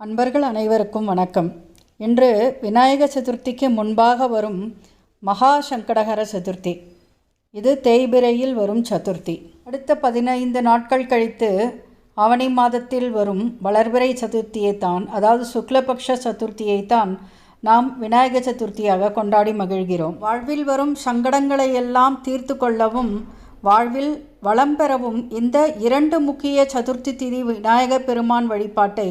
அன்பர்கள் அனைவருக்கும் வணக்கம். இன்று விநாயக சதுர்த்திக்கு முன்பாக வரும் மகா சங்கடகர சதுர்த்தி. இது தேய்பிரையில் வரும் சதுர்த்தி. அடுத்த பதினைந்து நாட்கள் கழித்து ஆவணி மாதத்தில் வரும் வளர்பிறை சதுர்த்தியைத்தான் அதாவது சுக்லபக்ஷ சதுர்த்தியை தான் நாம் விநாயக சதுர்த்தியாக கொண்டாடி மகிழ்கிறோம். வாழ்வில் வரும் சங்கடங்களை எல்லாம் தீர்த்து கொள்ளவும் வாழ்வில் வளம் பெறவும் இந்த இரண்டு முக்கிய சதுர்த்தி திதி விநாயக பெருமான் வழிபாட்டை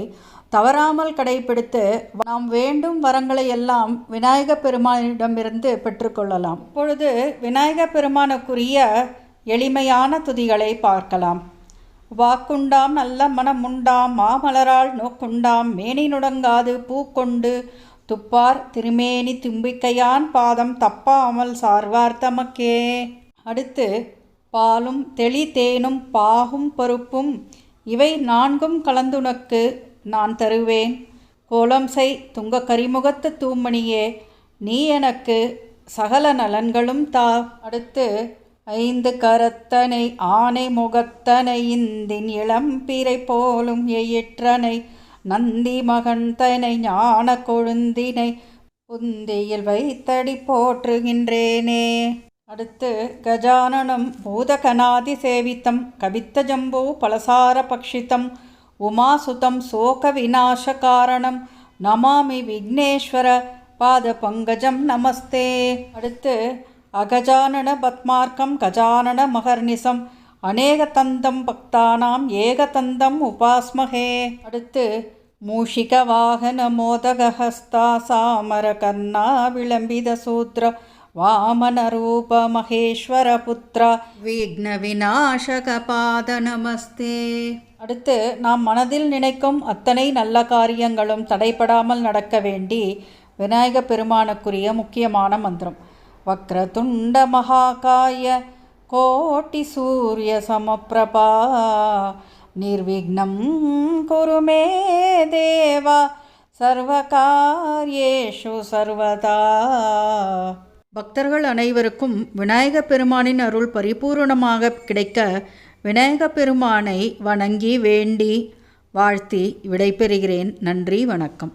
தவறாமல் கடைபிடித்து நாம் வேண்டும் வரங்களை எல்லாம் விநாயக பெருமானிடமிருந்து பெற்றுக்கொள்ளலாம் இப்பொழுது விநாயக பெருமானுக்குரிய எளிமையான துதிகளை பார்க்கலாம். வாக்குண்டாம் நல்ல மனமுண்டாம் மாமலரால் நோக்குண்டாம் மேனி நுடங்காது பூக்கொண்டு துப்பார் திருமேனி தும்பிக்கையான் பாதம் தப்பாமல் சார்வார் தமக்கே. அடுத்து பாலும் தெளி தேனும் பாகும் பருப்பும் இவை நான்கும் கலந்துனக்கு நான் தருவேன். கோலம் செய் துங்க கரிமுகத்து தூமணியே நீ எனக்கு சகல நலன்களும் தா. அடுத்து ஐந்து கரத்தனை ஆனை முகத்தனை இந்தின் இளம்பிறை போலும் எயிற்றனை நந்தி மகந்தனை ஞான கொழுந்தினை புந்தியில் வைத்தடி போற்றுகின்றேனே. அடுத்து கஜானனம் பூதகனாதி சேவித்தம் கவித்த ஜம்போ பலசார பக்ஷிதம் உமாசுதம் சோக விநாச காரணம் நமாமி விக்னேஸ்வர பாத பங்கஜம் நமஸ்தே. அடுத்து அகஜானன பத்மார்க்கம் கஜானன மகர்நிசம் அநேகதந்தம் பக்தானாம் ஏகதந்தம் உபாஸ்மகே. அடுத்து மூஷிக வாகன மோதகஹஸ்தா சாமர கர்ணா விளம்பித சூத்ர வாமன ரூப மகேஸ்வர புத்ரா விக்ன விநாசக பாத நமஸ்தே அடுத்து நாம் மனதில் நினைக்கும் அத்தனை நல்ல காரியங்களும் தடைபடாமல் நடக்க வேண்டி விநாயக பெருமானுக்குரிய முக்கியமான மந்திரம். வக்ரதுண்ட மகாகாய கோட்டி சூரிய சமப்பிரபா. நிர்விக்னம் குருமே தேவா. சர்வகாரியேஷு சர்வதா. பக்தர்கள் அனைவருக்கும் விநாயக பெருமானின் அருள் பரிபூரணமாக கிடைக்க விநாயக பெருமானை வணங்கி வேண்டி வாழ்த்தி விடைபெறுகிறேன். நன்றி வணக்கம்.